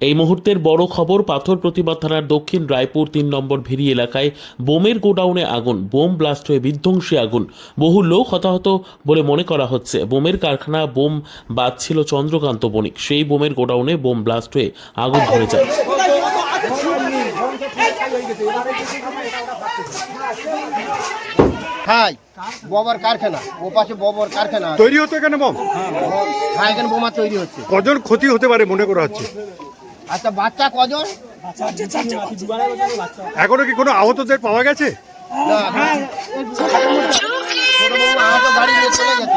এই মুহূর্তের বড় খবর পাথর প্রতিমা থানার দক্ষিণ রায়পুর তিন নম্বর ভেরি এলাকায় বোমের গোডাউনে আগুন বোম ব্লাস্ট হয়ে বিধ্বংসী আগুন। বহু লোক হতাহত বলে মনে করা হচ্ছে। বোমের কারখানা বোম বাঁধছিল চন্দ্রকান্ত বণিক। সেই বোমের গোডাউনে বোম ব্লাস্ট হয়ে আগুন ধরে যায়। হাই ববার কারখানা ও পাশে ববর কারখানা তৈরি হতো এখানে বম? হ্যাঁ এখানে বোমা তৈরি হচ্ছে। কজন ক্ষতি হতে পারে মনে করা হচ্ছে? আচ্ছা বাচ্চা কজন? এখনও কি কোনো আহতদের পাওয়া গেছে? ছোট বাবু আহত গাড়ি নিয়ে চলে গেছে।